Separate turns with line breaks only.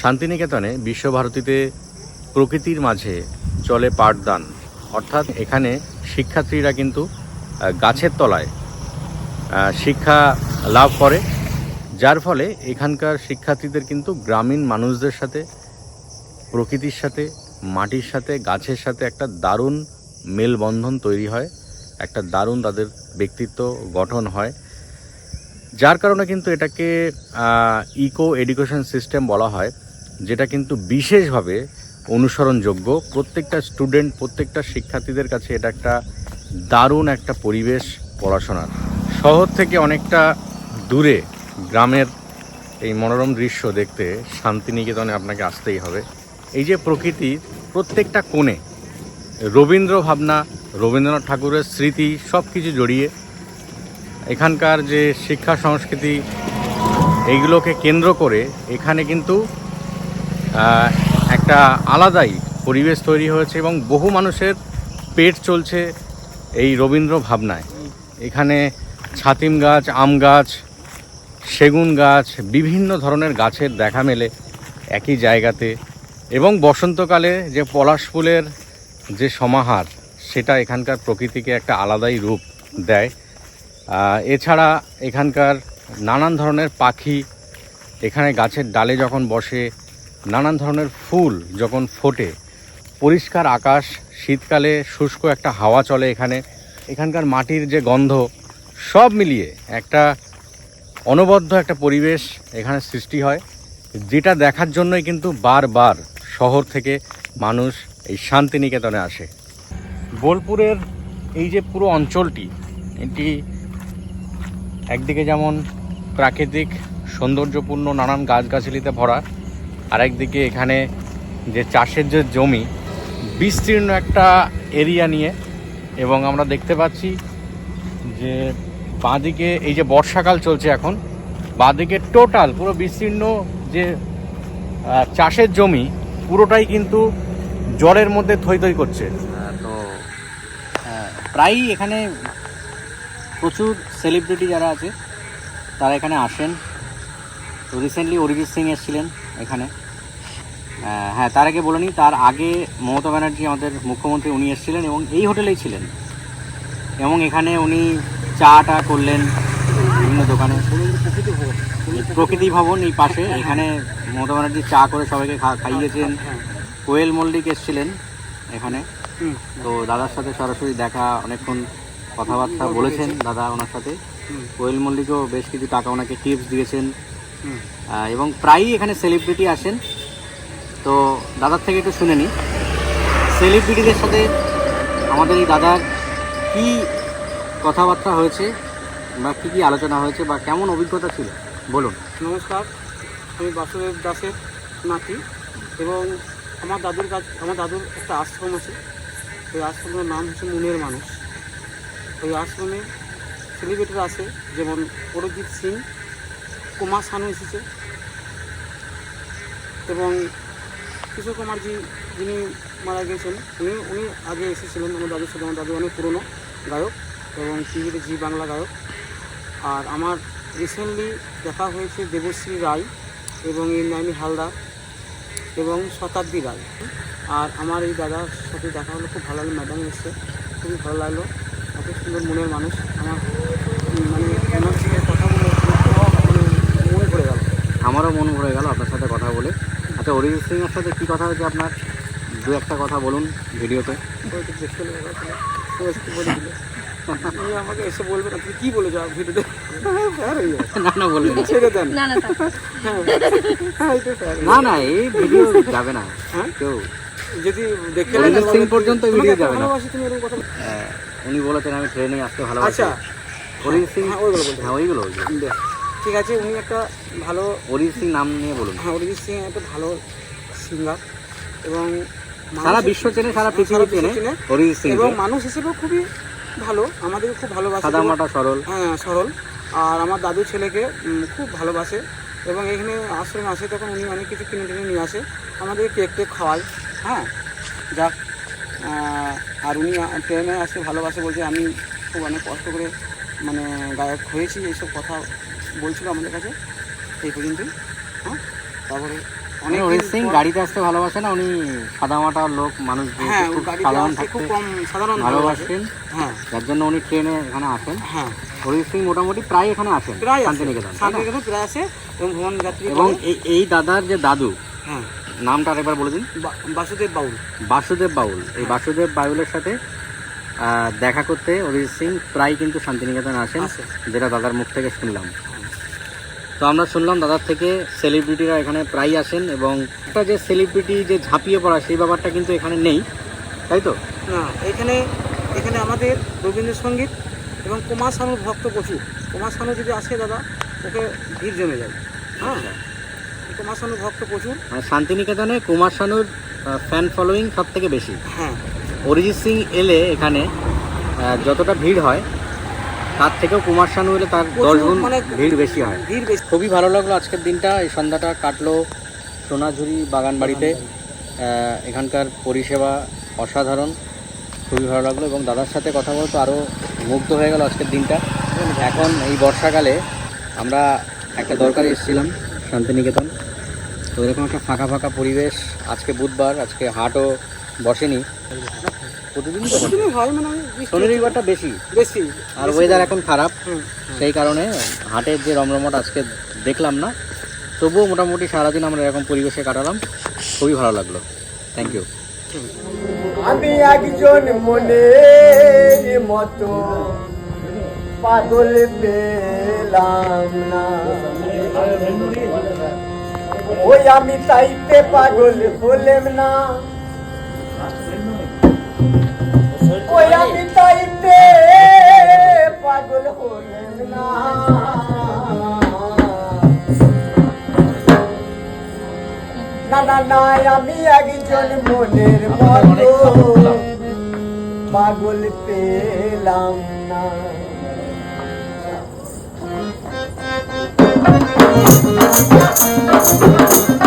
শান্তিনিকেতনে বিশ্বভারতীতে প্রকৃতির মাঝে চলে পাঠদান। অর্থাৎ এখানে শিক্ষার্থীরা কিন্তু গাছের তলায় শিক্ষা লাভ করে। যার ফলে এখানকার শিক্ষার্থীদের কিন্তু গ্রামীণ মানুষদের সাথে, প্রকৃতির সাথে, মাটির সাথে, গাছের সাথে একটা দারুণ মেলবন্ধন তৈরি হয়, একটা দারুণ তাদের ব্যক্তিত্ব গঠন হয়। যার কারণে কিন্তু এটাকে ইকো এডুকেশন সিস্টেম বলা হয়। যেটা কিন্তু বিশেষভাবে অনুসরণযোগ্য। প্রত্যেকটা স্টুডেন্ট প্রত্যেকটা শিক্ষার্থীদের কাছে এটা একটা দারুণ একটা পরিবেশ পড়াশোনার। শহর থেকে অনেকটা দূরে গ্রামের এই মনোরম দৃশ্য দেখতে শান্তিনিকেতনে আপনাকে আসতেই হবে। এই যে প্রকৃতির প্রত্যেকটা কোণে রবীন্দ্র ভাবনা, রবীন্দ্রনাথ ঠাকুরের স্মৃতি সব কিছু জড়িয়ে এখানকার যে শিক্ষা সংস্কৃতি, এইগুলোকে কেন্দ্র করে এখানে কিন্তু একটা আলাদাই পরিবেশ তৈরি হয়েছে এবং বহু মানুষের পেট চলছে এই রবীন্দ্র ভাবনায়। এখানে ছাতিম গাছ, আম গাছ, সেগুন গাছ, বিভিন্ন ধরনের গাছের দেখা মেলে একই জায়গাতে এবং বসন্তকালে যে পলাশ ফুলের যে সমাহার, সেটা এখানকার প্রকৃতিকে একটা আলাদাই রূপ দেয়। এছাড়া এখানকার নানান ধরনের পাখি, এখানে গাছের ডালে যখন বসে নানান ধরনের ফুল যখন ফোটে, পরিষ্কার আকাশ, শীতকালে শুষ্ক একটা হাওয়া চলে এখানে, এখানকার মাটির যে গন্ধ, সব মিলিয়ে একটা অনবদ্য একটা পরিবেশ এখানে সৃষ্টি হয়, যেটা দেখার জন্যই কিন্তু বারবার শহর থেকে মানুষ এই শান্তিনিকেতনে আসে। বোলপুরের এই যে পুরো অঞ্চলটি, এটি একদিকে যেমন প্রাকৃতিক সৌন্দর্যপূর্ণ নানান গাছগাছালিতে ভরা আরেকদিকে এখানে যে চাষের যে জমি বিস্তীর্ণ একটা এরিয়া নিয়ে এবং আমরা দেখতে পাচ্ছি যে বাঁদিকে এই যে বর্ষাকাল চলছে এখন বাঁদিকে টোটাল পুরো বিস্তীর্ণ যে চাষের জমি পুরোটাই কিন্তু জলের মধ্যে থই থই করছে
তো আহ, প্রায়ই এখানে প্রচুর সেলিব্রিটি যারা আছে তারা এখানে আসেন। তো রিসেন্টলি অরিজিৎ সিং এসেছিলেন। এখানে। হ্যাঁ তার আগে বলে নিই তার আগে মমতা ব্যানার্জি আমাদের মুখ্যমন্ত্রী উনি এসেছিলেন এবং এই হোটেলেই ছিলেন। এবং এখানে উনি চাটা করলেন বিভিন্ন দোকানে। প্রকৃতি ভবন এই পাশে এখানে মমতা ব্যানার্জি চা করে সবাইকে খাইয়েছেন। কোয়েল মল্লিক এসেছিলেন এখানে। তো দাদার সাথে সরাসরি দেখা অনেকক্ষণ কথাবার্তা বলেছেন দাদা ওনার সাথে। কোয়েল মল্লিকও বেশ কিছু টাকা ওনাকে টিপস দিয়েছেন। এবং প্রায়ই এখানে সেলিব্রিটি আসেন। তো দাদার থেকে একটু শুনে নিই সেলিব্রিটিদের সাথে আমাদের এই দাদার কি কথাবার্তা হয়েছে বা কী কী আলোচনা হয়েছে বা কেমন অভিজ্ঞতা ছিল? বলুন।
নমস্কার, আমি বাসুদেব দাসের নাতি এবং আমার দাদুর কাছ, আমার দাদুর একটা আশ্রম আছে। ওই আশ্রমের নাম হচ্ছে মুনের মানুষ। ওই আশ্রমে সেলিব্রিটিরা আছে, যেমন অরিজিৎ সিং কুমার শানু এসেছে। এবং কিশোর কুমারজি যিনি মারা গেছেন উনি উনি আগে এসেছিলেন, আমার দাদুর সাথে আমার দাদু অনেক পুরনো গায়ক এবং টিভিতে জি বাংলা গায়ক। আর আমার রিসেন্টলি দেখা হয়েছে দেবশ্রী রায় এবং ইন্দ্রাণী হালদার এবং শতাব্দী রায়। আর আমার এই দাদার সাথে দেখা হলো, খুব ভালো লাগল ম্যাডাম এসছে খুবই ভালো লাগল, এত সুন্দর মনের মানুষ আমার উম, মানে ওনার সঙ্গে কথা বলে মানে মনে পড়ে গেল
আমারও মন ভরে গেল আপনার সাথে কথা বলে। আচ্ছা অরিজিৎ সিং এর সাথে কি কথা হয়েছে আপনার? দু একটা কথা বলুন ভিডিওতে।
আমাকে এসে বলবে না তুমি কী বলে যাও ভিডিওতে? ফেয়ার হয়ে যাবে
না না বলবেন
ছেড়ে দেন।
না না থাক।
হ্যাঁ হ্যাঁ এই
না না এই ভিডিও যাবে না।
হ্যাঁ?
কেউ
যদি
অরিজিৎ সিং পর্যন্ত ভিডিও যাবে না।
ভালোবাসি তুমি এরকম কথা
উনি বলেছেন আমি ট্রেনে আসতে ভালোবাসি।
আচ্ছা।
অরিজিৎ সিং
হ্যাঁ, ওইগুলো
হ্যাঁ ওইগুলো।
ঠিক আছে উনি একটা ভালো
অরিজিৎ সিং নাম নিয়ে বলুন।
হ্যাঁ অরিজিৎ সিং একটা ভালো সিঙ্গার এবং
সারা বিশ্ব চেনে সারা পৃথিবী চেনে। অরিজিৎ সিং
এবং মানুষ হিসেবেও খুবই ভালো আমাদের খুব ভালোবাসে।
সাদা মাটা সরল।
হ্যাঁ সরল। আর আমার দাদু ছেলেকে খুব ভালোবাসে। এবং এখানে আশ্রমে আসে তখন উনি অনেক কিছু কিনে টিনে নিয়ে আসে। আমাদের কেক টেক খাওয়ায়। হ্যাঁ যাক আর উনি ট্রেনে আসতে ভালোবাসে বলছে আমি খুব অনেক কষ্ট করে মানে গায়ক হয়েছি এইসব কথা বলছিল আমাদের কাছে এই পর্যন্তই। হ্যাঁ? তারপরে অনেক
অরিজিৎ সিং গাড়িতে আসতে ভালোবাসে না? উনি সাদামাটা লোক মানুষ
হ্যাঁ
খুব সাধারণ
খুব কম সাধারণ
ভালোবাসেন
হ্যাঁ।
যার জন্য উনি ট্রেনে এখানে আসেন।
হ্যাঁ।
অরিজিৎ সিং মোটামুটি প্রায় এখানে আসেন
প্রায়
শান্তিনিকেতন
শান্তিনিকেতন প্রায় আসে এবং ভ্রমণ যাত্রী
এবং এই দাদার যে দাদু
হ্যাঁ।
নামটা আরেকবার বলে দিন।
বাসুদেব বাউল।
বাসুদেব বাউল। এই
হ্যাঁ।
বাসুদেব বাউলের সাথে দেখা করতে অরিজিৎ সিং প্রায় কিন্তু শান্তিনিকেতন আসেন যেটা দাদার মুখ থেকে শুনলাম। তো আমরা শুনলাম দাদার থেকে সেলিব্রিটিরা এখানে প্রায় আসেন এবং একটা যে সেলিব্রিটি যে ঝাঁপিয়ে পড়া সেই ব্যাপারটা কিন্তু এখানে নেই। তাই তো?
না এখানে এখানে আমাদের রবীন্দ্রসঙ্গীত এবং কুমার শানুর ভক্ত প্রচুর। কুমার শানু যদি আসে দাদা ওকে ভিড় জমে যায়। হ্যাঁ? কুমার শানুর ভক্ত প্রচুর।
মানে শান্তিনিকেতনে কুমার শানুর ফ্যান ফলোয়িং সব থেকে বেশি।
হ্যাঁ।
অরিজিৎ সিং এলে এখানে যতটা ভিড় হয় তার থেকেও কুমার শানু এলে তার দশ গুণ
মানে
ভিড় বেশি হয়।
ভিড় বেশি।
খুবই ভালো লাগল আজকের দিনটা। এই সন্ধ্যাটা কাটলো সোনাঝুরি বাগান বাড়িতে এখানকার পরিষেবা অসাধারণ। খুবই ভালো লাগল এবং দাদার সাথে কথা বলতে আরও মুগ্ধ হয়ে গেল আজকের দিনটা। এখন এই বর্ষাকালে আমরা একটা দরকারে এসেছিলাম শান্তিনিকেতন। তো এরকম একটা ফাঁকা ফাঁকা পরিবেশ। আজকে বুধবার আজকে হাটও বসেনি। বসে।
প্রতিদিনই হয়। মানে
শনি রবিবারটা বেশি।
বেশি
আর ওয়েদার এখন খারাপ। সেই কারণে হাটের যে রমরমট আজকে দেখলাম না। তবুও মোটামুটি সারাদিন আমরা এরকম পরিবেশে কাটালাম। খুবই ভালো লাগল। থ্যাংক ইউ
আমি একজন মনের মতো পাগল পেলাম না। ওই আমি তাইতে পাগল হলেম না। আমি তাইতে পাগল হলেম না। না না না, আমি একজন মনের মতো। পাগল পেলাম না। দেখি